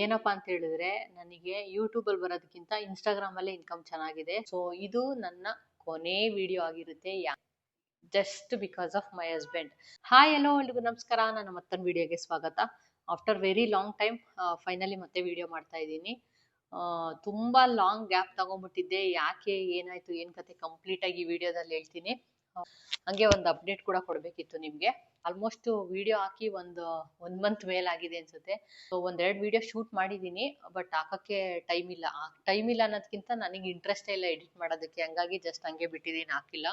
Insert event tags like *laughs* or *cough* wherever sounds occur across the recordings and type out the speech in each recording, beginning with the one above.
ಏನಪ್ಪಾ ಅಂತ ಹೇಳಿದ್ರೆ ನನಗೆ ಯೂಟ್ಯೂಬ್ ಅಲ್ಲಿ ಬರೋದಕ್ಕಿಂತ ಇನ್ಸ್ಟಾಗ್ರಾಮ್ ಅಲ್ಲೇ ಇನ್ಕಮ್ ಚೆನ್ನಾಗಿದೆ. ಸೊ ಇದು ನನ್ನ ಕೊನೆ ವಿಡಿಯೋ ಆಗಿರುತ್ತೆ just because of my husband hi ಎಲ್ಲೋ ಎಲ್ರಿಗೂ ನಮಸ್ಕಾರ. ನನ್ನ ಮತ್ತೊಂದು ವಿಡಿಯೋಗೆ ಸ್ವಾಗತ. After very long time finally ಮತ್ತೆ ವಿಡಿಯೋ ಮಾಡ್ತಾ ಇದ್ದೀನಿ. ತುಂಬಾ ಲಾಂಗ್ ಗ್ಯಾಪ್ ತಗೊಂಡ್ಬಿಟ್ಟಿದ್ದೆ. ಯಾಕೆ ಏನಾಯ್ತು, ಏನ್ ಕತೆ ಕಂಪ್ಲೀಟ್ ಆಗಿ ವಿಡಿಯೋದಲ್ಲಿ ಹೇಳ್ತೀನಿ. ಹಂಗೆ ಒಂದು ಅಪ್ಡೇಟ್ ಕೂಡ ಕೊಡ್ಬೇಕಿತ್ತು ನಿಮ್ಗೆ. ಆಲ್ಮೋಸ್ಟ್ ವಿಡಿಯೋ ಹಾಕಿ ಒಂದು ಒನ್ ಮಂತ್ ಮೇಲಾಗಿದೆ ಅನ್ಸುತ್ತೆ. ಸೊ ಒಂದೆರಡು ವಿಡಿಯೋ ಶೂಟ್ ಮಾಡಿದ್ದೀನಿ ಬಟ್ ಹಾಕಕ್ಕೆ ಟೈಮ್ ಇಲ್ಲ. ಟೈಮ್ ಇಲ್ಲ ಅನ್ನೋದಕ್ಕಿಂತ ನನಗೆ ಇಂಟ್ರೆಸ್ಟೇ ಇಲ್ಲ ಎಡಿಟ್ ಮಾಡೋದಕ್ಕೆ, ಹಂಗಾಗಿ ಜಸ್ಟ್ ಹಂಗೆ ಬಿಟ್ಟಿದ್ದೀನಿ ಹಾಕಿಲ್ಲ.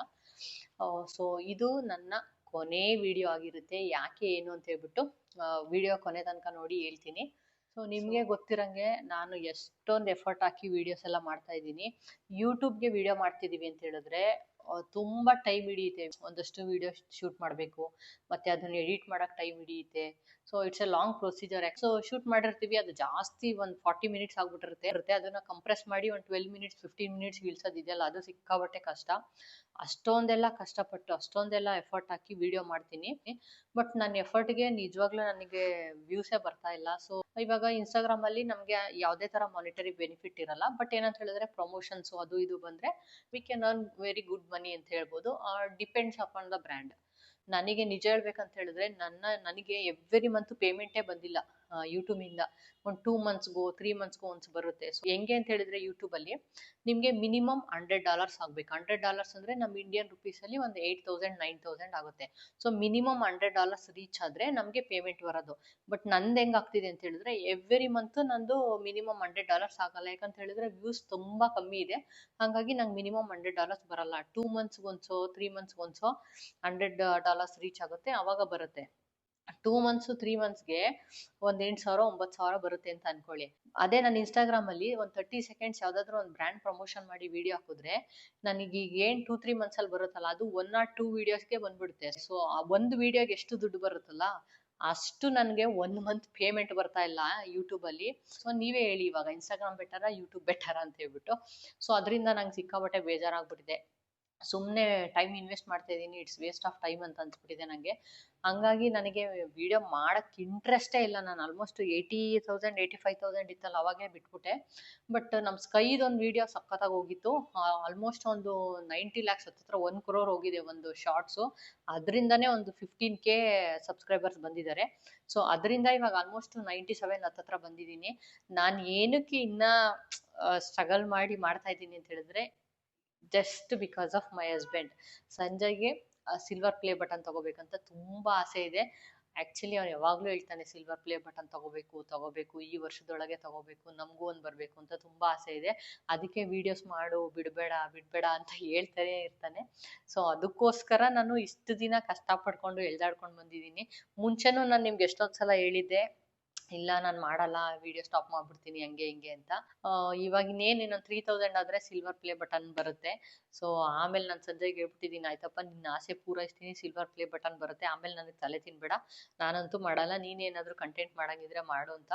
ಸೊ ಇದು ನನ್ನ ಕೊನೆ ವಿಡಿಯೋ ಆಗಿರುತ್ತೆ. ಯಾಕೆ ಏನು ಅಂತ ಹೇಳ್ಬಿಟ್ಟು ವಿಡಿಯೋ ಕೊನೆ ತನಕ ನೋಡಿ ಹೇಳ್ತೀನಿ. ಸೊ ನಿಮಗೆ ಗೊತ್ತಿರಂಗೆ ನಾನು ಎಷ್ಟೊಂದು ಎಫರ್ಟ್ ಹಾಕಿ ವಿಡಿಯೋಸ್ ಎಲ್ಲ ಮಾಡ್ತಾ ಇದ್ದೀನಿ. ಯೂಟ್ಯೂಬ್ಗೆ ವಿಡಿಯೋ ಮಾಡ್ತಿದೀವಿ ಅಂತ ಹೇಳಿದ್ರೆ ತುಂಬಾ ಟೈಮ್ ಹಿಡಿಯುತ್ತೆ. ಒಂದಷ್ಟು ವಿಡಿಯೋ ಶೂಟ್ ಮಾಡಬೇಕು. ಮತ್ತೆ ಅದನ್ನ ಎಡಿಟ್ ಮಾಡಕ್ ಟೈಮ್ ಹಿಡಿಯುತ್ತೆ. So it's a long procedure so shoot ಮಾಡಿರ್ತೀವಿ. ಅದು ಜಾಸ್ತಿ ಒಂದು ಫಾರ್ಟಿ ಮಿನಿಟ್ಸ್ ಆಗ್ಬಿಟ್ಟಿರುತ್ತೆ. ಇರುತ್ತೆ. ಅದನ್ನ ಕಂಪ್ರೆಸ್ ಮಾಡಿ ಒಂದು ಟ್ವೆಲ್ ಮಿನಿಟ್ಸ್ ಫಿಫ್ಟೀನ್ ಮಿನಿಟ್ಸ್ ಇಳಿಸೋದಿದೆಯಲ್ಲ ಅದು ಸಿಕ್ಕಾಬಟ್ಟೆ ಕಷ್ಟ. ಅಷ್ಟೊಂದೆಲ್ಲ ಕಷ್ಟಪಟ್ಟು ಅಷ್ಟೊಂದೆಲ್ಲ ಎಫರ್ಟ್ ಹಾಕಿ ವಿಡಿಯೋ ಮಾಡ್ತೀನಿ. ಬಟ್ ನನ್ನ ಎಫರ್ಟ್ಗೆ ನಿಜವಾಗ್ಲೂ ನನಗೆ ವ್ಯೂಸೇ ಬರ್ತಾ ಇಲ್ಲ. ಸೊ ಇವಾಗ ಇನ್ಸ್ಟಾಗ್ರಾಮ್ ಅಲ್ಲಿ ನಮಗೆ ಯಾವುದೇ ತರ ಮಾನಿಟರಿ ಬೆನಿಫಿಟ್ ಇರಲ್ಲ. ಬಟ್ ಏನಂತ ಹೇಳಿದ್ರೆ ಪ್ರಮೋಷನ್ಸ್ ಅದು ಇದು ಬಂದ್ರೆ we can earn very good money ಅಂತ ಹೇಳ್ಬೋದು. ಡಿಪೆಂಡ್ಸ್ ಅಪಾನ್ ದ ಬ್ರ್ಯಾಂಡ್ ನನಗೆ ನಿಜ ಹೇಳ್ಬೇಕಂತ ಹೇಳಿದ್ರೆ ನನ್ನ, ನನಗೆ ಎವ್ರಿ ಮಂತ್ ಪೇಮೆಂಟೇ ಬಂದಿಲ್ಲ. ಯೂಟ್ಯೂಬ್ ಇಂದ ಒಂದು ಟೂ ಮಂತ್ಸ್ಗೋ ತ್ರೀ ಮಂತ್ಸ್ಗೋ ಒನ್ಸ್ ಬರುತ್ತೆ. ಸೊ ಹೆಂಗೆ ಅಂತ ಹೇಳಿದ್ರೆ ಯೂಟ್ಯೂಬ್ ಅಲ್ಲಿ ನಿಮಗೆ ಮಿನಿಮಮ್ ಹಂಡ್ರೆಡ್ ಡಾಲರ್ಸ್ ಆಗಬೇಕು. ಹಂಡ್ರೆಡ್ ಡಾಲರ್ಸ್ ಅಂದ್ರೆ ನಮ್ಮ ಇಂಡಿಯನ್ ರುಪೀಸಲ್ಲಿ ಒಂದು ಏಟ್ ತೌಸಂಡ್ ನೈನ್ ತೌಸಂಡ್ ಆಗುತ್ತೆ. So minimum hundred dollars reach ಆದ್ರೆ ನಮಗೆ ಪೇಮೆಂಟ್ ಬರೋದು. ಬಟ್ ನಂದು ಹೆಂಗ್ ಆಗ್ತಿದೆ ಅಂತ ಹೇಳಿದ್ರೆ ಎವ್ರಿ ಮಂತ್ ನಂದು ಮಿನಿಮಮ್ ಹಂಡ್ರೆಡ್ ಡಾಲರ್ಸ್ ಆಗಲ್ಲ. ಯಾಕಂತ ಹೇಳಿದ್ರೆ ವ್ಯೂಸ್ ತುಂಬಾ ಕಮ್ಮಿ ಇದೆ. ಹಾಗಾಗಿ ನಂಗೆ ಮಿನಿಮಮ್ ಹಂಡ್ರೆಡ್ ಡಾಲರ್ಸ್ ಬರಲ್ಲ. ಟೂ ಮಂತ್ಸ್ ಒಂದ್ಸೋ ತ್ರೀ ಮಂತ್ಸ್ ಒಂದ್ಸೋ ಹಂಡ್ರೆಡ್ ಡಾಲರ್ಸ್ ರೀಚ್ ಆಗುತ್ತೆ, ಅವಾಗ ಬರುತ್ತೆ. ಟೂ ಮಂತ್ಸ್ ತ್ರೀ ಮಂತ್ಸ್ಗೆ ಒಂದ್ ಎಂಟು ಸಾವಿರ, ಒಂಬತ್ತು ಸಾವಿರ ಬರುತ್ತೆ ಅಂತ ಅನ್ಕೊಳ್ಳಿ. ಅದೇ ನನ್ನ ಇನ್ಸ್ಟಾಗ್ರಾಮ್ ಅಲ್ಲಿ ಒಂದ್ ತರ್ಟಿ ಸೆಕೆಂಡ್ಸ್ ಯಾವ್ದಾದ್ರು ಒಂದು ಬ್ರ್ಯಾಂಡ್ ಪ್ರಮೋಷನ್ ಮಾಡಿ ವಿಡಿಯೋ ಹಾಕಿದ್ರೆ ನನಗೆ ಈಗ ಏನ್ ಟೂ ತ್ರೀ ಮಂತ್ಸ್ ಅಲ್ಲಿ ಬರುತ್ತಲ್ಲ, ಅದು ಒನ್ ಆರ್ ಟೂ ವಿಡಿಯೋಸ್ಗೆ ಬಂದ್ಬಿಡುತ್ತೆ. ಸೊ ಒಂದು ವಿಡಿಯೋಗೆ ಎಷ್ಟು ದುಡ್ಡು ಬರುತ್ತಲ್ಲ, ಅಷ್ಟು ನನಗೆ ಒನ್ ಮಂತ್ ಪೇಮೆಂಟ್ ಬರ್ತಾ ಇಲ್ಲ ಯೂಟ್ಯೂಬ್ ಅಲ್ಲಿ. ಸೊ ನೀವೇ ಹೇಳಿ ಇವಾಗ ಇನ್ಸ್ಟಾಗ್ರಾಮ್ ಬೆಟರ ಯೂಟ್ಯೂಬ್ ಬೆಟರ ಅಂತ ಹೇಳ್ಬಿಟ್ಟು. ಸೊ ಅದರಿಂದ ನಂಗೆ ಸಿಕ್ಕಾಪಟ್ಟೆ ಬೇಜಾರಾಗ್ಬಿಟ್ಟಿದೆ. ಸುಮ್ಮನೆ ಟೈಮ್ ಇನ್ವೆಸ್ಟ್ ಮಾಡ್ತಾ ಇದ್ದೀನಿ ಇಟ್ಸ್ ವೇಸ್ಟ್ ಆಫ್ ಟೈಮ್ ಅಂತ ಅನ್ಸ್ಬಿಟ್ಟಿದೆ ನನಗೆ ಹಂಗಾಗಿ ನನಗೆ ವಿಡಿಯೋ ಮಾಡಕ್ ಇಂಟ್ರೆಸ್ಟೇ ಇಲ್ಲ. ನಾನು almost eighty thousand eighty five thousand ಇತ್ತಲ್ಲ, ಅವಾಗೇ ಬಿಟ್ಬಿಟ್ಟೆ. ಬಟ್ ನಮ್ಮ ಸ್ಕೈದೊಂದು ವಿಡಿಯೋ ಸಖತ್ತಾಗಿ ಹೋಗಿತ್ತು. ಆಲ್ಮೋಸ್ಟ್ ಒಂದು ನೈಂಟಿ ಲ್ಯಾಕ್ಸ್ ಹತ್ತಿರ ಒನ್ ಕ್ರೋರ್ ಹೋಗಿದೆ ಒಂದು ಶಾರ್ಟ್ಸು ಅದರಿಂದನೇ ಒಂದು ಫಿಫ್ಟೀನ್ ಕೆ ಸಬ್ಸ್ಕ್ರೈಬರ್ಸ್ ಬಂದಿದ್ದಾರೆ. ಸೊ ಅದರಿಂದ ಇವಾಗ ಆಲ್ಮೋಸ್ಟ್ ನೈಂಟಿ ಸೆವೆನ್ ಹತ್ತತ್ರ ಬಂದಿದ್ದೀನಿ. ನಾನು ಏನಕ್ಕೆ ಇನ್ನೂ ಸ್ಟ್ರಗಲ್ ಮಾಡಿ ಮಾಡ್ತಾ ಇದ್ದೀನಿ ಅಂತ ಹೇಳಿದ್ರೆ just because of my husband ಸಂಜಯ್ಗೆ silver play button ತಗೋಬೇಕಂತ ತುಂಬಾ ಆಸೆ ಇದೆ. ಆಕ್ಚುಲಿ ಅವ್ನು ಯಾವಾಗ್ಲೂ ಹೇಳ್ತಾನೆ ಸಿಲ್ವರ್ ಪ್ಲೇ ಬಟನ್ ತಗೋಬೇಕು ತಗೋಬೇಕು, ಈ ವರ್ಷದೊಳಗೆ ತಗೋಬೇಕು, ನಮಗೂ ಒಂದು ಬರಬೇಕು ಅಂತ ತುಂಬ ಆಸೆ ಇದೆ. ಅದಕ್ಕೆ ವಿಡಿಯೋಸ್ ಮಾಡು, ಬಿಡಬೇಡ ಬಿಡಬೇಡ ಅಂತ ಹೇಳ್ತಾನೆ ಇರ್ತಾನೆ. ಸೊ ಅದಕ್ಕೋಸ್ಕರ ನಾನು ಇಷ್ಟು ದಿನ ಕಷ್ಟಪಡ್ಕೊಂಡು ಎಳ್ದಾಡ್ಕೊಂಡು ಬಂದಿದ್ದೀನಿ. ಮುಂಚೆನೂ ನಾನು ನಿಮ್ಗೆ ಎಷ್ಟೊಂದು ಸಲ ಹೇಳಿದ್ದೆ ಇಲ್ಲ, ನಾನು ಮಾಡಲ್ಲ ವಿಡಿಯೋ ಸ್ಟಾಪ್ ಮಾಡ್ಬಿಡ್ತೀನಿ, ಹಂಗೆ, ಹಿಂಗೆ ಅಂತ. ಇವಾಗ ಇನ್ನೇನು ಇನ್ನೊಂದು ತ್ರೀ ತೌಸಂಡ್ ಆದ್ರೆ ಸಿಲ್ವರ್ ಪ್ಲೇ ಬಟನ್ ಬರುತ್ತೆ. ಸೊ ಆಮೇಲೆ ನಾನು ಸಂಜೆಗೆ ಹೇಳ್ಬಿಟ್ಟಿದ್ದೀನಿ ಆಯ್ತಪ್ಪ ನಿನ್ನ ಆಸೆ ಪೂರೈಸ್ತೀನಿ ಸಿಲ್ವರ್ ಪ್ಲೇ ಬಟನ್ ಬರುತ್ತೆ. ಆಮೇಲೆ ನನಗೆ ತಲೆ ತಿನ್ಬೇಡ. ನಾನಂತೂ ಮಾಡಲ್ಲ ನೀನೇನಾದರೂ ಕಂಟೆಂಟ್ ಮಾಡಂಗಿದ್ರೆ ಮಾಡು ಅಂತ.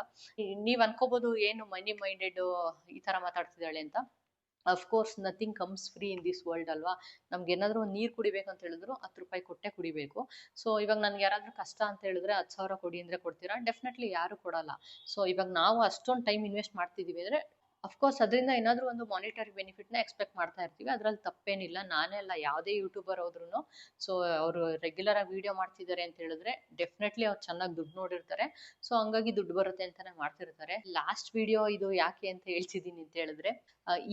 ನೀವು ಅನ್ಕೋಬಹುದು ಏನು ಮನಿ ಮೈಂಡೆಡ್ ಈ ತರ ಮಾತಾಡ್ತಿದ್ದಾಳೆ ಅಂತ. Of course nothing comes free in this world ಅಲ್ವಾ? ನಮ್ಗೆ ಏನಾದ್ರು ಒಂದು ನೀರು ಕುಡಿಬೇಕು ಅಂತ ಹೇಳಿದ್ರು, ಹತ್ತು ರೂಪಾಯಿ ಕೊಟ್ಟೆ ಕುಡಿಬೇಕು. ಸೊ ಇವಾಗ ನನ್ಗೆ ಯಾರಾದರೂ ಕಷ್ಟ ಅಂತ ಹೇಳಿದ್ರೆ ಹತ್ತು ಸಾವಿರ ಕೊಡಿ ಅಂದ್ರೆ ಕೊಡ್ತೀರಾ? ಡೆಫಿನೆಟ್ಲಿ ಯಾರು ಕೊಡಲ್ಲ. ಸೊ ಇವಾಗ ನಾವು ಅಷ್ಟೊಂದು ಟೈಮ್ ಇನ್ವೆಸ್ಟ್ ಮಾಡ್ತಿದ್ದೀವಿ ಅಂದ್ರೆ ಅಫ್ಕೋರ್ಸ್ ಅದರಿಂದ ಏನಾದರೂ ಒಂದು ಮಾನಿಟರಿ ಬೆನಿಫಿಟ್ನ ಎಕ್ಸ್ಪೆಕ್ಟ್ ಮಾಡ್ತಾ ಇರ್ತೀವಿ. ಅದ್ರಲ್ಲಿ ತಪ್ಪೇನಿಲ್ಲ. ನಾನೇ ಅಲ್ಲ, ಯಾವುದೇ ಯೂಟ್ಯೂಬರ್ ಹೋದ್ರು ಸೊ ಅವರು ರೆಗ್ಯುಲರ್ ಆಗಿ ವಿಡಿಯೋ ಮಾಡ್ತಿದ್ದಾರೆ ಅಂತ ಹೇಳಿದ್ರೆ ಡೆಫಿನೆಟ್ಲಿ ಅವ್ರು ಚೆನ್ನಾಗಿ ದುಡ್ಡು ನೋಡಿರ್ತಾರೆ. ಸೊ ಹಂಗಾಗಿ ದುಡ್ಡು ಬರುತ್ತೆ ಅಂತಾನೆ ಮಾಡ್ತಿರ್ತಾರೆ. ಲಾಸ್ಟ್ ವಿಡಿಯೋ ಇದು ಯಾಕೆ ಅಂತ ಹೇಳ್ತಿದ್ದೀನಿ ಅಂತ ಹೇಳಿದ್ರೆ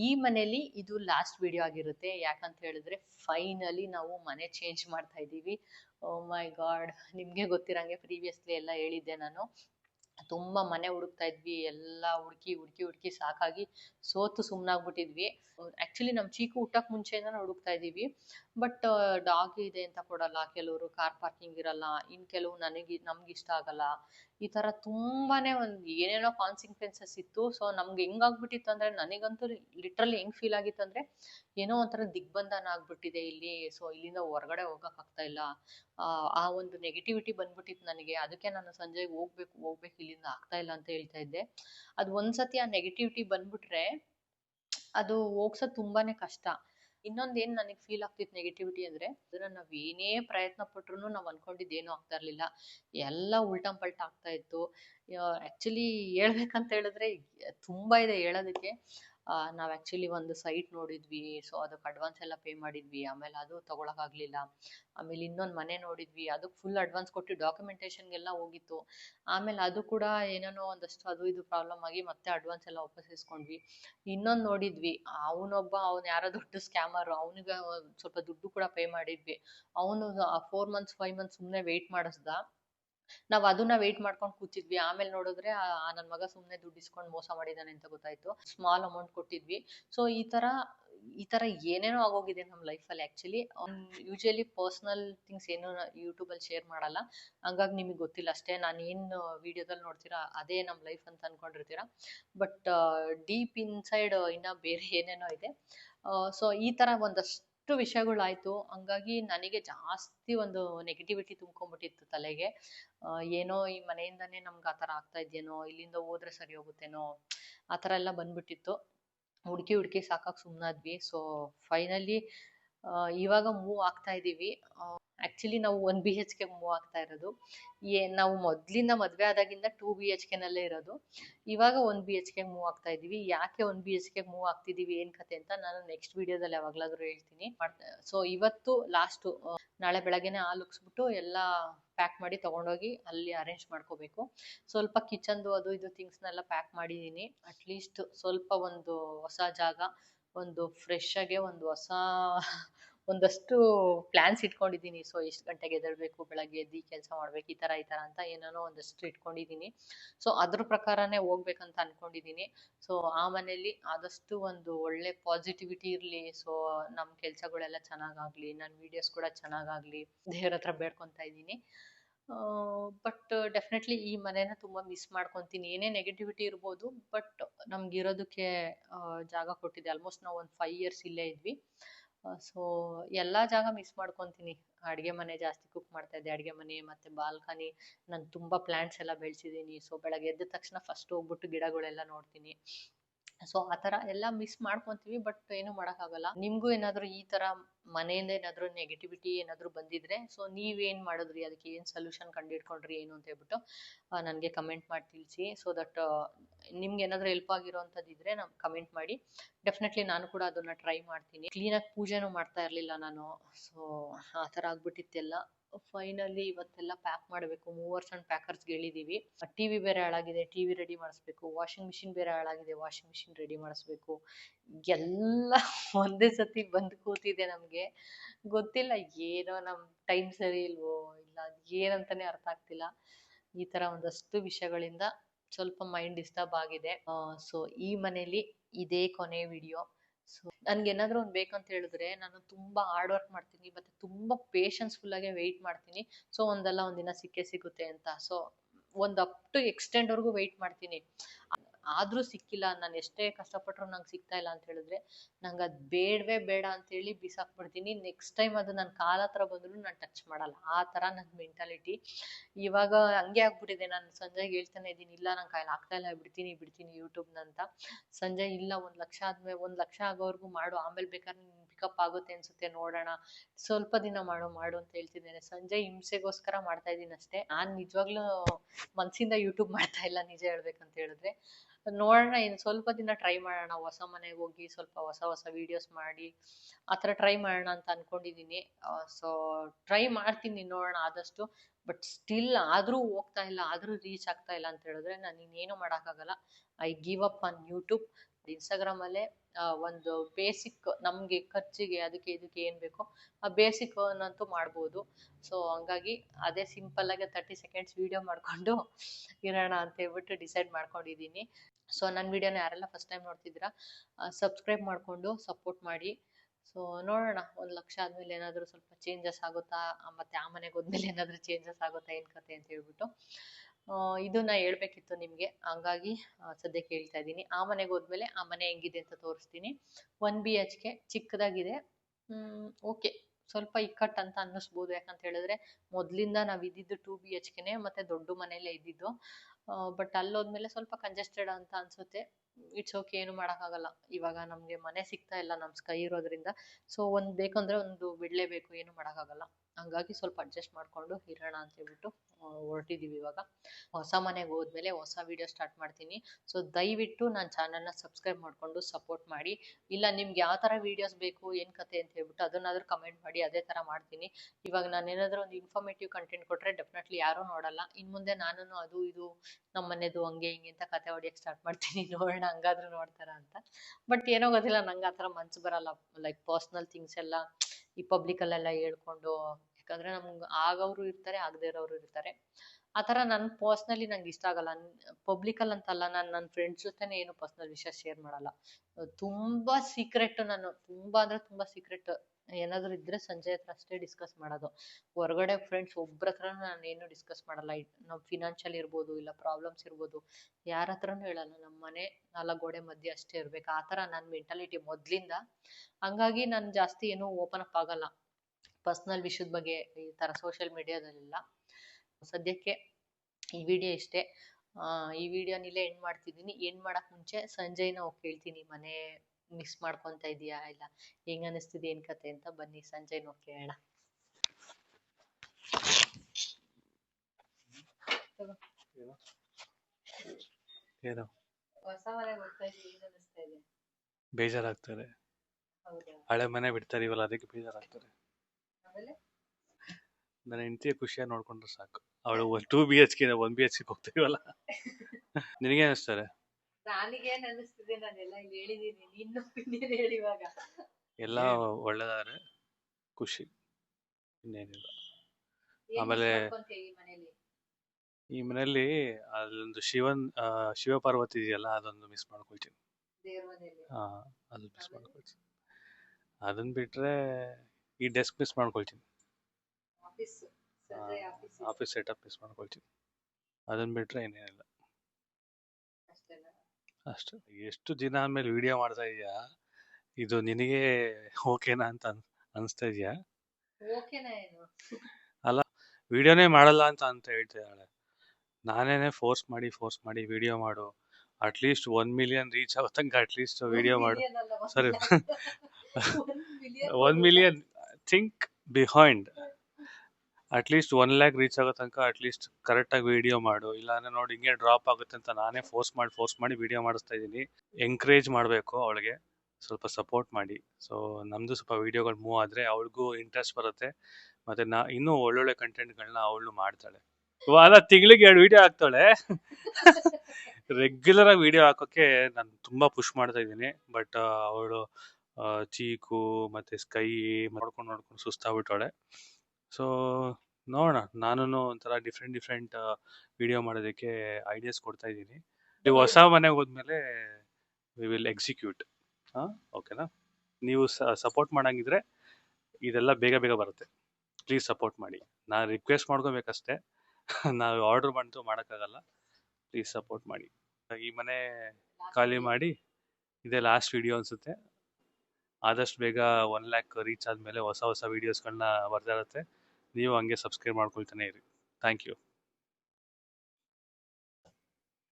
ಈ ಮನೆಯಲ್ಲಿ ಇದು ಲಾಸ್ಟ್ ವಿಡಿಯೋ ಆಗಿರುತ್ತೆ. ಯಾಕಂತ ಹೇಳಿದ್ರೆ ಫೈನಲಿ ನಾವು ಮನೆ ಚೇಂಜ್ ಮಾಡ್ತಾ ಇದ್ದೀವಿ. ಓ ಮೈ ಗಾಡ್ ನಿಮಗೆ ಗೊತ್ತಿರಂಗೆ ಪ್ರೀವಿಯಸ್ಲಿ ಎಲ್ಲ ಹೇಳಿದ್ದೆ ನಾನು. ತುಂಬಾ ಮನೆ ಹುಡುಕ್ತಾ ಇದ್ವಿ, ಎಲ್ಲ ಹುಡುಕಿ ಹುಡುಕಿ ಹುಡುಕಿ ಸಾಕಾಗಿ ಸೋತು ಸುಮ್ನಾಗ್ಬಿಟ್ಟಿದ್ವಿ. ಆಕ್ಚುಲಿ ನಮ್ ಚೀಕು ಹುಟ್ಟಕ್ ಮುಂಚೆಯಿಂದ ಹುಡುಕ್ತಾ ಇದೀವಿ ಬಟ್ ಡಾಗ್ ಇದೆ ಅಂತ ಕೊಡಲ್ಲ, ಕೆಲವರು ಕಾರ್ ಪಾರ್ಕಿಂಗ್ ಇರಲ್ಲ, ಇನ್ ಕೆಲವು ನನಗೆ, ನಮ್ಗೆ ಇಷ್ಟ ಆಗಲ್ಲ ಈ ತರ ತುಂಬಾನೇ ಒಂದು ಏನೇನೋ ಕಾನ್ಸಿಕ್ವೆನ್ಸಸ್ ಇತ್ತು. ಸೊ ನಮ್ಗೆ ಹೆಂಗಾಗ್ಬಿಟ್ಟಿತ್ತು ಅಂದ್ರೆ ನನಗಂತೂ ಲಿಟ್ರಲಿ ಹೆಂಗ್ ಫೀಲ್ ಆಗಿತ್ತು ಅಂದ್ರೆ ಏನೋ ಒಂಥರ ದಿಗ್ಬಂಧನ ಆಗ್ಬಿಟ್ಟಿದೆ ಇಲ್ಲಿ. ಸೊ ಇಲ್ಲಿಂದ ಹೊರಗಡೆ ಹೋಗಕ್ ಆಗ್ತಾ ಇಲ್ಲ. ಆ ಒಂದು ನೆಗೆಟಿವಿಟಿ ಬಂದ್ಬಿಟ್ಟಿತ್ತು ನನಗೆ. ಅದಕ್ಕೆ ನಾನು ಸಂಜೆ ಹೋಗ್ಬೇಕು ಹೋಗ್ಬೇಕು, ಇಲ್ಲಿಂದ ಆಗ್ತಾ ಇಲ್ಲ ಅಂತ ಹೇಳ್ತಾ ಇದ್ದೆ. ಅದು ಒಂದ್ಸತಿ ಆ ನೆಗೆಟಿವಿಟಿ ಬಂದ್ಬಿಟ್ರೆ ಅದು ಹೋಗ್ಸೋದ್ ತುಂಬಾನೇ ಕಷ್ಟ. ಇನ್ನೊಂದ್ ಏನ್ ನನಗೆ ಫೀಲ್ ಆಗ್ತಿತ್ತು ನೆಗೆಟಿವಿಟಿ ಅಂದ್ರೆ, ಅದನ್ನ ನಾವ್ ಏನೇ ಪ್ರಯತ್ನ ಪಟ್ರು ನಾವ್ ಅನ್ಕೊಂಡಿದ್ ಏನೂ ಆಗ್ತಾ ಇರ್ಲಿಲ್ಲ. ಎಲ್ಲ ಉಲ್ಟಂ ಪಲ್ಟ ಆಗ್ತಾ ಇತ್ತು. ಆಕ್ಚುಲಿ ಹೇಳ್ಬೇಕಂತ ಹೇಳಿದ್ರೆ, ತುಂಬಾ ಇದೆ ಹೇಳೋದಕ್ಕೆ. ನಾವ್ ಆಕ್ಚುಲಿ ಒಂದು ಸೈಟ್ ನೋಡಿದ್ವಿ. ಸೊ ಅದಕ್ಕೆ ಅಡ್ವಾನ್ಸ್ ಎಲ್ಲ ಪೇ ಮಾಡಿದ್ವಿ. ಆಮೇಲೆ ಅದು ತಗೊಳಕ್ ಆಗ್ಲಿಲ್ಲ. ಆಮೇಲೆ ಇನ್ನೊಂದ್ ಮನೆ ನೋಡಿದ್ವಿ. ಅದಕ್ಕೆ ಫುಲ್ ಅಡ್ವಾನ್ಸ್ ಕೊಟ್ಟು ಡಾಕ್ಯುಮೆಂಟೇಶನ್ಗೆಲ್ಲ ಹೋಗಿತ್ತು. ಆಮೇಲೆ ಅದು ಕೂಡ ಏನೇನೋ ಒಂದಷ್ಟು ಅದು ಇದು ಪ್ರಾಬ್ಲಮ್ ಆಗಿ ಮತ್ತೆ ಅಡ್ವಾನ್ಸ್ ಎಲ್ಲ ವಾಪಸ್ ಇಸ್ಕೊಂಡ್ವಿ. ಇನ್ನೊಂದ್ ನೋಡಿದ್ವಿ. ಅವನೊಬ್ಬ, ಅವ್ನ್ ಯಾರೋ ದೊಡ್ಡ ಸ್ಕ್ಯಾಮರ್ ಅವನಿಗೆ ಸ್ವಲ್ಪ ದುಡ್ಡು ಕೂಡ ಪೇ ಮಾಡಿದ್ವಿ. ಅವನು ಫೋರ್ ಮಂತ್ಸ್ ಫೈವ್ ಮಂತ್ಸ್ ಸುಮ್ನೆ ವೆಯ್ಟ್ ಮಾಡಿಸ್ದ. ನಾವ್ ಅದನ್ನ ವೇಟ್ ಮಾಡ್ಕೊಂಡು ಕೂತಿದ್ವಿ. ಆಮೇಲೆ ನೋಡಿದ್ರೆ ನನ್ ಮಗ ಸುಮ್ನೆ ದುಡ್ಡು ಇಸ್ಕೊಂಡ್ ಮೋಸ ಮಾಡಿದಾನೆ ಅಂತ ಗೊತ್ತಾಯ್ತು. ಸ್ಮಾಲ್ ಅಮೌಂಟ್ ಕೊಟ್ಟಿದ್ವಿ. ಸೊ ಈ ತರ ಈ ತರ ಏನೇನೋ ಆಗೋಗಿದೆ ನಮ್ಮ ಲೈಫಲ್ಲಿ ಆಕ್ಚುಲಿ ಯೂಶಲಿ ಪರ್ಸನಲ್ ಥಿಂಗ್ಸ್ ಏನು ಯೂಟ್ಯೂಬ್ ಅಲ್ಲಿ ಶೇರ್ ಮಾಡಲ್ಲ. ಹಂಗಾಗಿ ನಿಮಗೆ ಗೊತ್ತಿಲ್ಲ ಅಷ್ಟೇ. ನಾನು ಏನು ವಿಡಿಯೋದಲ್ಲಿ ನೋಡ್ತೀರಾ, ಅದೇ ನಮ್ಮ ಲೈಫ್ ಅಂತ ಅನ್ಕೊಂಡಿರ್ತೀರಾ. ಬಟ್ ಡೀಪ್ ಇನ್ಸೈಡ್ ಇನ್ನ ಬೇರೆ ಏನೇನೋ ಇದೆ. ಸೊ ಈ ತರ ಒಂದಷ್ಟು ವಿಷಯಗಳಾಯ್ತು. ಹಂಗಾಗಿ ನನಗೆ ಜಾಸ್ತಿ ಒಂದು ನೆಗೆಟಿವಿಟಿ ತುಂಬ್ಕೊಂಡ್ಬಿಟ್ಟಿತ್ತು ತಲೆಗೆ. ಏನೋ ಈ ಮನೆಯಿಂದನೇ ನಮ್ಗೆ ಆ ಥರ ಆಗ್ತಾ ಇದೆಯೇನೋ, ಇಲ್ಲಿಂದ ಹೋದ್ರೆ ಸರಿ ಹೋಗುತ್ತೇನೋ ಆ ಎಲ್ಲ ಬಂದ್ಬಿಟ್ಟಿತ್ತು. ಹುಡುಕಿ ಹುಡುಕಿ ಸಾಕಾಗಿ ಸುಮ್ಮನಾದ್ವಿ ಸೊ ಫೈನಲಿ ಇವಾಗ ಮೂವ್ ಆಗ್ತಾ ಇದ್ದೀವಿ ಆ್ಯಕ್ಚುಲಿ ನಾವು one B H K move ಆಗ್ತಾ ಇರೋದು. ಏ, ನಾವು ಮೊದ್ಲಿಂದ ಮದ್ವೆ ಆದಾಗಿಂದ ಟೂ ಬಿ ಎಚ್ ಕೆನಲ್ಲೇ ಇರೋದು. ಇವಾಗ one B H K move ಆಗ್ತಾ ಇದೀವಿ. ಯಾಕೆ one B H K move ಆಗ್ತಿದ್ದೀವಿ ಏನ್ ಕತೆ ಅಂತ ನಾನು ನೆಕ್ಸ್ಟ್ ವಿಡಿಯೋದಲ್ಲಿ ಯಾವಾಗ್ಲಾದ್ರೂ ಹೇಳ್ತೀನಿ. ಸೊ ಇವತ್ತು ಲಾಸ್ಟು ನಾಳೆ ಬೆಳಗ್ಗೆನೆ ಹಾಲು ಉಕ್ಸ್ಬಿಟ್ಟು ಎಲ್ಲ ಪ್ಯಾಕ್ ಮಾಡಿ ತಗೊಂಡೋಗಿ ಅಲ್ಲಿ ಅರೇಂಜ್ ಮಾಡ್ಕೋಬೇಕು. ಸ್ವಲ್ಪ ಕಿಚನ್ದು ಅದು ಇದು ಥಿಂಗ್ಸ್ನೆಲ್ಲ ಪ್ಯಾಕ್ ಮಾಡಿದೀನಿ ಅಟ್ಲೀಸ್ಟ್ ಸ್ವಲ್ಪ ಒಂದು ಹೊಸ ಜಾಗ ಒಂದು ಫ್ರೆಶ್ ಆಗಿ ಒಂದು ಹೊಸ *laughs* ಒಂದಷ್ಟು ಪ್ಲಾನ್ಸ್ ಇಟ್ಕೊಂಡಿದ್ದೀನಿ. ಸೊ ಎಷ್ಟು ಗಂಟೆಗೆ ಎದ್ದೇಳ್ಬೇಕು, ಬೆಳಗ್ಗೆ ಎದ್ದು ಕೆಲಸ ಮಾಡ್ಬೇಕು, ಈ ತರ, ಈ ಥರ ಅಂತ ಏನೇನೋ ಒಂದಷ್ಟು ಇಟ್ಕೊಂಡಿದ್ದೀನಿ. ಸೊ ಅದ್ರ ಪ್ರಕಾರನೇ ಹೋಗ್ಬೇಕಂತ ಅನ್ಕೊಂಡಿದ್ದೀನಿ. ಸೊ ಆ ಮನೇಲಿ ಆದಷ್ಟು ಒಂದು ಒಳ್ಳೆ ಪಾಸಿಟಿವಿಟಿ ಇರಲಿ. ಸೊ ನಮ್ಮ ಕೆಲ್ಸಗಳೆಲ್ಲ ಚೆನ್ನಾಗಾಗ್ಲಿ ನನ್ನ ವಿಡಿಯೋಸ್ ಕೂಡ ಚೆನ್ನಾಗಾಗ್ಲಿ. ದೇವ್ರ ಹತ್ರ ಬೇಡ್ಕೊತಾ ಇದ್ದೀನಿ. ಬಟ್ ಡೆಫಿನೆಟ್ಲಿ ಈ ಮನೆನ ತುಂಬಾ ಮಿಸ್ ಮಾಡ್ಕೊಂತೀನಿ. ಏನೇ ನೆಗೆಟಿವಿಟಿ ಇರ್ಬೋದು ಬಟ್ ನಮ್ಗೆ ಇರೋದಕ್ಕೆ ಜಾಗ ಕೊಟ್ಟಿದೆ. ಆಲ್ಮೋಸ್ಟ್ ನಾವು ಒಂದು ಫೈವ್ ಇಯರ್ಸ್ ಇಲ್ಲೇ ಇದ್ವಿ. ಸೊ ಎಲ್ಲ ಜಾಗ ಮಿಸ್ ಮಾಡ್ಕೊಂತೀನಿ. ಅಡುಗೆ ಮನೆ ಜಾಸ್ತಿ ಕುಕ್ ಮಾಡ್ತಾ ಇದ್ದೆ. ಅಡುಗೆ ಮನೆ ಮತ್ತೆ ಬಾಲ್ಕನಿ ನಾನು ತುಂಬಾ ಪ್ಲ್ಯಾಂಟ್ಸ್ ಎಲ್ಲ ಬೆಳೆಸಿದ್ದೀನಿ. ಸೊ ಬೆಳಗ್ಗೆ ಎದ್ದ ತಕ್ಷಣ ಫಸ್ಟ್ ಹೋಗ್ಬಿಟ್ಟು ಗಿಡಗಳೆಲ್ಲ ನೋಡ್ತೀನಿ. ಸೊ ಆತರ ತರ ಎಲ್ಲ ಮಿಸ್ ಮಾಡ್ಕೊಂತೀವಿ ಬಟ್ ಏನು ಮಾಡಕ್ಕಾಗಲ್ಲ. ನಿಮ್ಗೂ ಏನಾದ್ರು ಈ ತರ ಮನೆಯಿಂದ ಏನಾದ್ರು ನೆಗೆಟಿವಿಟಿ ಏನಾದ್ರು ಬಂದಿದ್ರೆ ಸೊ ನೀವೇನ್ ಮಾಡಿದ್ರಿ? ಅದಕ್ಕೆ ಏನ್ ಸೊಲ್ಯೂಷನ್ ಕಂಡಿಡ್ಕೊಂಡ್ರಿ ಏನು ಅಂತ ಹೇಳ್ಬಿಟ್ಟು ನನಗೆ ಕಮೆಂಟ್ ಮಾಡಿ ತಿಳಿಸಿ. ಸೊ ದಟ್ ನಿಮ್ಗೆ ಏನಾದ್ರು ಹೆಲ್ಪ್ ಆಗಿರೋಂಥದ್ದು ಇದ್ರೆ ನಮ್ ಕಮೆಂಟ್ ಮಾಡಿ. ಡೆಫಿನೆಟ್ಲಿ ನಾನು ಕೂಡ ಅದನ್ನ ಟ್ರೈ ಮಾಡ್ತೀನಿ. ಕ್ಲೀನಾಗಿ ಪೂಜೆನೂ ಮಾಡ್ತಾ ಇರ್ಲಿಲ್ಲ ನಾನು. ಸೊ ಆ ಥರ ಆಗ್ಬಿಟ್ಟಿತ್ತೆಲ್ಲ. ಫೈನಲಿ ಇವತ್ತೆಲ್ಲ ಪ್ಯಾಕ್ ಮಾಡಬೇಕು. ಮೂವರ್ಸ್ ಅಂಡ್ ಪ್ಯಾಕರ್ಸ್ ಹೇಳಿದೀವಿ. ಟಿವಿ ಬೇರೆ ಹಾಳಾಗಿದೆ. ಟಿವಿ ರೆಡಿ ಮಾಡಿಸ್ಬೇಕು. ವಾಷಿಂಗ್ ಮಿಷಿನ್ ಬೇರೆ ಹಾಳಾಗಿದೆ. ವಾಷಿಂಗ್ ಮಿಷಿನ್ ರೆಡಿ ಮಾಡಿಸ್ಬೇಕು. ಎಲ್ಲ *laughs* ಒಂದೇ ಸತಿ ಬಂದು ಕೂತಿದೆ ನಮಗೆ. ಗೊತ್ತಿಲ್ಲ ಏನೋ ನಮ್ಮ ಟೈಮ್ ಸರಿ ಇಲ್ವೋ, ಇಲ್ಲ ಏನಂತಾನೆ ಅರ್ಥ ಆಗ್ತಿಲ್ಲ. ಈ ತರ ಒಂದಷ್ಟು ವಿಷಯಗಳಿಂದ ಸ್ವಲ್ಪ ಮೈಂಡ್ ಡಿಸ್ಟರ್ಬ್ ಆಗಿದೆ. ಸೊ ಈ ಮನೇಲಿ ಇದೇ ಕೊನೆ ವಿಡಿಯೋ ಸೊ ನನ್ಗೆ ಏನಾದ್ರು ಒಂದ್ ಬೇಕಂತ ಹೇಳಿದ್ರೆ ನಾನು ತುಂಬಾ ಹಾರ್ಡ್ ವರ್ಕ್ ಮಾಡ್ತೀನಿ, ಮತ್ತೆ ತುಂಬಾ ಪೇಶನ್ಸ್ಫುಲ್ ಆಗಿ ವೆಯ್ಟ್ ಮಾಡ್ತೀನಿ. ಸೊ ಒಂದಲ್ಲ ಒಂದಿನ ಸಿಕ್ಕೇ ಸಿಗುತ್ತೆ ಅಂತ. ಸೊ ಒಂದ್ ಅಪ್ ಟು ಎಕ್ಸ್ಟೆಂಡ್ ವರ್ಗು ವೆಯ್ಟ್ ಮಾಡ್ತೀನಿ. ಆದ್ರೂ ಸಿಕ್ಕಿಲ್ಲ, ನಾನು ಎಷ್ಟೇ ಕಷ್ಟಪಟ್ರೂ ನಂಗೆ ಸಿಗ್ತಾ ಇಲ್ಲ ಅಂತ ಹೇಳಿದ್ರೆ, ನಂಗೆ ಅದು ಬೇಡವೇ ಬೇಡ ಅಂತ ಹೇಳಿ ಬಿಸಾಕ್ಬಿಡ್ತೀನಿ. ನೆಕ್ಸ್ಟ್ ಟೈಮ್ ಅದು ನನ್ನ ಕಾಲ ಹತ್ರ ಬಂದ್ರು ನಾನು ಟಚ್ ಮಾಡಲ್ಲ. ಆ ತರ ನನ್ನ ಮೆಂಟಾಲಿಟಿ ಇವಾಗ ಹಂಗೆ ಆಗ್ಬಿಟ್ಟಿದೆ. ನಾನು ಸಂಜೆಗೆ ಹೇಳ್ತಾನೆ ಇದ್ದೀನಿ, ಇಲ್ಲ ನಂಗೆ ಕೈಲಿ ಆಗ್ತಾ ಇಲ್ಲ, ಬಿಡ್ತೀನಿ ಬಿಡ್ತೀನಿ ಯೂಟ್ಯೂಬ್ನಂತ ಸಂಜೆ ಇಲ್ಲ, ಒಂದು ಲಕ್ಷ ಆದ್ಮೇಲೆ ಒಂದು ಲಕ್ಷ ಆಗೋವರೆಗೂ ಮಾಡು, ಆಮೇಲೆ ಬೇಕಾದ್ರೆ ಪಿಕಪ್ ಆಗುತ್ತೆ ಅನ್ಸುತ್ತೆ, ನೋಡೋಣ. ಸ್ವಲ್ಪ ದಿನ ಮಾಡು ಮಾಡು ಅಂತ ಹೇಳ್ತಿದ್ದೇನೆ ಸಂಜೆ ಹಿಂಸೆಗೋಸ್ಕರ ಮಾಡ್ತಾ ಇದ್ದೀನಿ ಅಷ್ಟೇ. ನಾನು ನಿಜವಾಗ್ಲೂ ಮನ್ಸಿಂದ ಯೂಟ್ಯೂಬ್ ಮಾಡ್ತಾ ಇಲ್ಲ, ನಿಜ ಹೇಳ್ಬೇಕಂತ ಹೇಳಿದ್ರೆ. ನೋಡೋಣ ಇನ್ನು ಸ್ವಲ್ಪ ದಿನ ಟ್ರೈ ಮಾಡೋಣ. ಹೊಸ ಮನೆಗೆ ಹೋಗಿ ಸ್ವಲ್ಪ ಹೊಸ ಹೊಸ ವಿಡಿಯೋಸ್ ಮಾಡಿ ಆ ಥರ ಟ್ರೈ ಮಾಡೋಣ ಅಂತ ಅನ್ಕೊಂಡಿದ್ದೀನಿ ಸೊ ಟ್ರೈ ಮಾಡ್ತೀನಿ ನೋಡೋಣ ಆದಷ್ಟು. ಬಟ್ ಸ್ಟಿಲ್ ಆದ್ರೂ ಹೋಗ್ತಾ ಇಲ್ಲ ಆದ್ರೂ ರೀಚ್ ಆಗ್ತಾ ಇಲ್ಲ ಅಂತ ಹೇಳಿದ್ರೆ ನಾನು ಇನ್ನೇನು ಮಾಡೋಕ್ಕಾಗಲ್ಲ. I give up on YouTube Instagram ಅಲ್ಲೇ ಆ, ಒಂದು ಬೇಸಿಕ್ ನಮ್ಗೆ ಖರ್ಚಿಗೆ ಅದಕ್ಕೆ ಇದಕ್ಕೆ ಏನ್ ಬೇಕೋ ಆ ಬೇಸಿಕ್ ಅನ್ನಂತೂ ಮಾಡ್ಬೋದು. ಸೊ ಹಂಗಾಗಿ ಅದೇ ಸಿಂಪಲ್ ಆಗಿ ತರ್ಟಿ ಸೆಕೆಂಡ್ಸ್ ವಿಡಿಯೋ ಮಾಡ್ಕೊಂಡು ಇರೋಣ ಅಂತ ಹೇಳ್ಬಿಟ್ಟು ಡಿಸೈಡ್ ಮಾಡ್ಕೊಂಡಿದೀನಿ ಸೊ ನನ್ನ ವಿಡಿಯೋನ ಯಾರೆಲ್ಲ ಫಸ್ಟ್ ಟೈಮ್ ನೋಡ್ತಿದ್ದೀರಾ ಸಬ್ಸ್ಕ್ರೈಬ್ ಮಾಡ್ಕೊಂಡು ಸಪೋರ್ಟ್ ಮಾಡಿ. ಸೊ ನೋಡೋಣ, ಒಂದು ಲಕ್ಷ ಆದ್ಮೇಲೆ ಏನಾದರೂ ಸ್ವಲ್ಪ ಚೇಂಜಸ್ ಆಗುತ್ತಾ ಮತ್ತೆ ಆ ಮನೆಗೆ ಹೋದ್ಮೇಲೆ ಏನಾದರೂ ಚೇಂಜಸ್ ಆಗುತ್ತಾ, ಏನು ಕತೆ ಅಂತ ಹೇಳ್ಬಿಟ್ಟು. ಆ, ಇದು ನಾ ಹೇಳ್ಬೇಕಿತ್ತು ನಿಮ್ಗೆ. ಹಂಗಾಗಿ ಸದ್ಯಕ್ಕೆ ಹೇಳ್ತಾ ಇದ್ದೀನಿ. ಆ ಮನೆಗೆ ಹೋದ್ಮೇಲೆ ಆ ಮನೆ ಹೆಂಗಿದೆ ಅಂತ ತೋರಿಸ್ತೀನಿ. ಒನ್ ಬಿ ಎಚ್ ಕೆ ಚಿಕ್ಕದಾಗಿದೆ. ಓಕೆ. ಸ್ವಲ್ಪ ಇಕ್ಕಟ್ ಅಂತ ಅನ್ನಿಸ್ಬೋದು. ಯಾಕಂತ ಹೇಳಿದ್ರೆ ಮೊದ್ಲಿಂದ ನಾವ್ ಇದ್ದಿದ್ದು ಟೂ ಬಿ ಎಚ್ ಕೆನೆ ಮತ್ತೆ ದೊಡ್ಡ ಮನೆಯಲ್ಲೇ ಇದ್ದಿದ್ದು. ಬಟ್ ಅಲ್ಲೋದ್ಮೇಲೆ ಸ್ವಲ್ಪ ಕಂಜೆಸ್ಟೆಡ್ ಅಂತ ಅನ್ಸುತ್ತೆ. ಇಟ್ಸ್ ಓಕೆ ಏನು ಮಾಡೋಕ್ಕಾಗಲ್ಲ. ಇವಾಗ ನಮಗೆ ಮನೆ ಸಿಗ್ತಾ ಇಲ್ಲ ನಮ್ಮ ಸ್ಕೈ ಇರೋದ್ರಿಂದ. ಸೊ ಒಂದು ಬೇಕಂದ್ರೆ ಒಂದು ಬಿಡಲೇಬೇಕು ಏನು ಮಾಡೋಕ್ಕಾಗಲ್ಲ. ಹಂಗಾಗಿ ಸ್ವಲ್ಪ ಅಡ್ಜಸ್ಟ್ ಮಾಡಿಕೊಂಡು ಇರೋಣ ಅಂತ ಹೇಳ್ಬಿಟ್ಟು ಹೊರಟಿದ್ದೀವಿ ಇವಾಗ. ಹೊಸ ಮನೆಗೆ ಹೋದ್ಮೇಲೆ ಹೊಸ ವಿಡಿಯೋ ಸ್ಟಾರ್ಟ್ ಮಾಡ್ತೀನಿ. ಸೊ ದಯವಿಟ್ಟು ನನ್ನ ಚಾನಲ್ನ ಸಬ್ಸ್ಕ್ರೈಬ್ ಮಾಡಿಕೊಂಡು ಸಪೋರ್ಟ್ ಮಾಡಿ. ಇಲ್ಲ, ನಿಮ್ಗೆ ಯಾವ ಥರ ವೀಡಿಯೋಸ್ ಬೇಕು, ಏನು ಕತೆ ಅಂತ ಹೇಳ್ಬಿಟ್ಟು ಅದನ್ನಾದ್ರೂ ಕಮೆಂಟ್ ಮಾಡಿ, ಅದೇ ಥರ ಮಾಡ್ತೀನಿ. ಇವಾಗ ನಾನು ಏನಾದರೂ ಒಂದು ಇನ್ಫಾರ್ಮೇಟಿವ್ ಕಂಟೆಂಟ್ ಕೊಟ್ಟರೆ ಡೆಫಿನೆಟ್ಲಿ ಯಾರೂ ನೋಡಲ್ಲ. ಇನ್ನು ಮುಂದೆ ನಾನು ಅದು ಇದು ನಮ್ಮ ಮನೆದು ಹಂಗೆ ಹಿಂಗೆ ಅಂತ ಕತೆ ಹೊಡಿಯಕ್ ಸ್ಟಾರ್ಟ್ ಮಾಡ್ತೀನಿ. *laughs* ನೋಡೋಣ ಹಂಗಾದ್ರೂ ನೋಡ್ತಾರ ಅಂತ. ಬಟ್ ಏನೋ ಗೊತ್ತಿಲ್ಲ, ನಂಗೆ ಆ ಥರ ಮನ್ಸು ಬರಲ್ಲ. ಲೈಕ್ ಪರ್ಸ್ನಲ್ ಥಿಂಗ್ಸ್ ಎಲ್ಲ ಈ ಪಬ್ಲಿಕಲ್ಲೆಲ್ಲ ಹೇಳ್ಕೊಂಡು, ಯಾಕಂದ್ರೆ ನಮ್ಗೆ ಆಗೋರು ಇರ್ತಾರೆ, ಆಗದೇ ಇರೋರು ಇರ್ತಾರೆ. ಆ ಥರ ನನ್ನ ಪರ್ಸ್ನಲಿ ನಂಗೆ ಇಷ್ಟ ಆಗಲ್ಲ. ಪಬ್ಲಿಕಲ್ ಅಂತಲ್ಲ ನಾನು ನನ್ನ ಫ್ರೆಂಡ್ಸ್ ಜೊತೆನೇ ಏನು ಪರ್ಸ್ನಲ್ ವಿಷಯ ಶೇರ್ ಮಾಡಲ್ಲ. ತುಂಬ ಸೀಕ್ರೆಟ್ ನಾನು, ತುಂಬ ಅಂದ್ರೆ ತುಂಬ ಸೀಕ್ರೆಟ್ ಏನಾದರೂ ಇದ್ರೆ ಸಂಜೆ ಹತ್ರ ಅಷ್ಟೇ ಡಿಸ್ಕಸ್ ಮಾಡೋದು. ಹೊರಗಡೆ ಫ್ರೆಂಡ್ಸ್ ಒಬ್ರ ಹತ್ರ ನಾನು ಏನು ಡಿಸ್ಕಸ್ ಮಾಡಲ್ಲ. ನಾವು ಫಿನಾನ್ಷಿಯಲ್ ಇರ್ಬೋದು ಇಲ್ಲ ಪ್ರಾಬ್ಲಮ್ಸ್ ಇರ್ಬೋದು. ಯಾರ ಹತ್ರನೂ ಹೇಳಲ್ಲ. ನಮ್ಮ ಮನೆ ನಾಲ್ಕು ಗೋಡೆ ಮಧ್ಯೆ ಅಷ್ಟೇ ಇರಬೇಕು. ಆ ಥರ ನನ್ನ ಮೆಂಟಾಲಿಟಿ ಮೊದಲಿಂದ. ಹಂಗಾಗಿ ನಾನು ಜಾಸ್ತಿ ಏನೂ ಓಪನ್ ಅಪ್ ಆಗಲ್ಲ. ಪರ್ಸ್ನಲ್ ವಿಷಯದ ಬಗ್ಗೆ ಈ ಥರ ಸೋಷಿಯಲ್ ಮೀಡಿಯಾದಲ್ಲೆಲ್ಲ ಸದ್ಯಕ್ಕೆ ಈ ವಿಡಿಯೋ ಇಷ್ಟೇ. ಆ, ಈ ವಿಡಿಯೋನಿಲ್ಲೇ ಎಂಡ್ ಮಾಡ್ತಿದ್ದೀನಿ. ಎಂಡ್ ಮಾಡಕ್ ಮುಂಚೆ ಸಂಜಯ್ನ ಹೋಗಿ ಕೇಳ್ತೀನಿ. ಮನೆ ಮಿಸ್ ಮಾಡ್ಕೊತಾ ಇದೀಯಾ ಇಲ್ಲ? ಹೆಂಗ್ ಅನಿಸ್ತಿದೆ ಏನ್ ಕತೆ ಅಂತ ಬನ್ನಿ ಸಂಜಯ್ನ ಹೋಗಿ ಕೇಳೋಣ. ಏನು? ಹೊಸ ಮನೆ ಬರ್ತಾ ಅನಿಸ್ತಾ ಇದೆ? ಬೇಜಾರಾಗ್ತಾರೆ. ಹಳೆ ಮನೆ ಬಿಡ್ತಾರೆ ಇವಲ್ಲ ಅದಕ್ಕೆ ಬೇಜಾರಾಗ್ತಾರೆ. ನನ್ನ ಹೆಂಡತಿಯ ಖುಷಿಯಾಗಿ ನೋಡ್ಕೊಂಡ್ರೆ ಸಾಕು. ಅವಳು two B H K one B H K ಹೋಗ್ತೀವಲ್ಲ ನಿನಗೆ ಅನಿಸ್ತಾರೆ ನಾನಿಗೇನ್ ಅನಿಸ್ತಿದೆ? ನಾನೆಲ್ಲ ಹೇಳಿದೀನಿ. ನಿನ್ನ ಒಪಿನಿಯನ್ ಹೇಳಿ ಇವಾಗ. ಎಲ್ಲ ಒಳ್ಳೇದಾದ್ರೆ ಖುಷಿ. ಇನ್ನೇನಿಲ್ಲ. ಆಮೇಲೆ- ಈ ಮನೆಯಲ್ಲಿ ಅದೊಂದು ಶಿವನ್ ಶಿವ ಪಾರ್ವತಿ ಇದೆಯಲ್ಲ ಅದೊಂದು ಮಿಸ್ ಮಾಡ್ಕೊಳ್ತೀನಿ. ಹಾ ಅದು ಮಿಸ್ ಮಾಡ್ಕೊಳ್ತೀನಿ. ಅದನ್ನ ಬಿಟ್ರೆ ಈ ಡೆಸ್ಕ್ ಮಿಸ್ ಮಾಡ್ಕೊಳ್ತೀನಿ. ಆಫೀಸ್ ಸೆಟಪ್ ಮಿಸ್ ಮಾಡ್ಕೊಳ್ತೀವಿ. ಅದನ್ನ ಬಿಟ್ರೆ ಏನೇನಿಲ್ಲ ಇಲ್ಲ ಅಷ್ಟೇ. ಎಷ್ಟು ದಿನ ಆದ್ಮೇಲೆ ವಿಡಿಯೋ ಮಾಡ್ತಾ ಇದೀಯಾ? ಇದು ನಿನಗೆ ಓಕೆನಾ ಅಂತ ಅನಿಸ್ತಾ ಅನ್ಸ್ತಾ ಇದೆಯಾ? ಅಲ್ಲ ವಿಡಿಯೋನೇ ಮಾಡಲ್ಲ ಅಂತ ಅಂತ ಹೇಳ್ತಿದ್ದಾಳೆ. ನಾನೇನೆ ಫೋರ್ಸ್ ಮಾಡಿ ಫೋರ್ಸ್ ಮಾಡಿ ವಿಡಿಯೋ ಮಾಡು. At least one million reach ಆಗೋ ತನಕ ಅಟ್ಲೀಸ್ಟ್ ವಿಡಿಯೋ ಮಾಡು. ಸರಿ one million think behind at least one lakh reach ಆಗೋ ತನಕ ಅಟ್ಲೀಸ್ಟ್ ಕರೆಕ್ಟಾಗಿ ವಿಡಿಯೋ ಮಾಡು. ಇಲ್ಲಾಂದ್ರೆ ನೋಡಿ ಹಿಂಗೆ ಡ್ರಾಪ್ ಆಗುತ್ತೆ ಅಂತ ನಾನೇ ಫೋರ್ಸ್ ಮಾಡಿ ಫೋರ್ಸ್ ಮಾಡಿ ವಿಡಿಯೋ ಮಾಡಿಸ್ತಾ ಇದ್ದೀನಿ. ಎಂಕರೇಜ್ ಮಾಡಬೇಕು ಅವಳಿಗೆ. ಸ್ವಲ್ಪ ಸಪೋರ್ಟ್ ಮಾಡಿ. ಸೊ ನಮ್ಮದು ಸ್ವಲ್ಪ ವಿಡಿಯೋಗಳು ಮೂವ್ ಆದರೆ ಅವಳಿಗೂ ಇಂಟ್ರೆಸ್ಟ್ ಬರುತ್ತೆ. ಮತ್ತು ನಾ, ಇನ್ನೂ ಒಳ್ಳೊಳ್ಳೆ ಕಂಟೆಂಟ್ಗಳನ್ನ ಅವಳು ಮಾಡ್ತಾಳೆ. ಅಲ್ಲ ತಿಂಗಳಿಗೆ ಎರಡು ವಿಡಿಯೋ ಹಾಕ್ತಾಳೆ. *laughs* ರೆಗ್ಯುಲರ್ ಆಗಿ ವಿಡಿಯೋ ಹಾಕೋಕ್ಕೆ ನಾನು ತುಂಬಾ ಪುಷ್ ಮಾಡ್ತಾ ಇದ್ದೀನಿ. ಬಟ್ ಅವಳು ಚೀಕು, ಮತ್ತೆ ಸ್ಕೈ ನೋಡ್ಕೊಂಡು ನೋಡ್ಕೊಂಡು ಸುಸ್ತಾಗ್ಬಿಟ್ಟವಳೆ ಸೊ ನೋಡೋಣ. ನಾನು ಒಂಥರ ಡಿಫ್ರೆಂಟ್ ಡಿಫ್ರೆಂಟ್ ವಿಡಿಯೋ ಮಾಡೋದಕ್ಕೆ ಐಡಿಯಾಸ್ ಕೊಡ್ತಾ ಇದ್ದೀನಿ. ನೀವು ಹೊಸ ಮನೆಗೆ ಹೋದ್ಮೇಲೆ ವಿ ವಿಲ್ ಎಕ್ಸಿಕ್ಯೂಟ್ ಹಾಂ ಓಕೆನಾ? ನೀವು ಸಪೋರ್ಟ್ ಮಾಡಂಗಿದ್ರೆ ಇದೆಲ್ಲ ಬೇಗ ಬೇಗ ಬರುತ್ತೆ. ಪ್ಲೀಸ್ ಸಪೋರ್ಟ್ ಮಾಡಿ. ನಾನು ರಿಕ್ವೆಸ್ಟ್ ಮಾಡ್ಕೋಬೇಕಷ್ಟೇ. *laughs* ನಾವು ಆರ್ಡರ್ ಬಂತು ಮಾಡೋಕ್ಕಾಗಲ್ಲ. ಪ್ಲೀಸ್ ಸಪೋರ್ಟ್ ಮಾಡಿ. ಈ ಮನೆ ಖಾಲಿ ಮಾಡಿ ಇದೇ ಲಾಸ್ಟ್ ವಿಡಿಯೋ ಅನಿಸುತ್ತೆ. ಆದಷ್ಟು ಬೇಗ ಒನ್ ಲ್ಯಾಕ್ ರೀಚ್ ಆದಮೇಲೆ ಹೊಸ ಹೊಸ ವೀಡಿಯೋಸ್ಗಳನ್ನ ಬರ್ತಾ ಇರುತ್ತೆ ನೀವು ಹಂಗೆ ಸಬ್ಸ್ಕ್ರೈಬ್ ಮಾಡ್ಕೊಳ್ತಾನೆ ಇರಿ. Thank you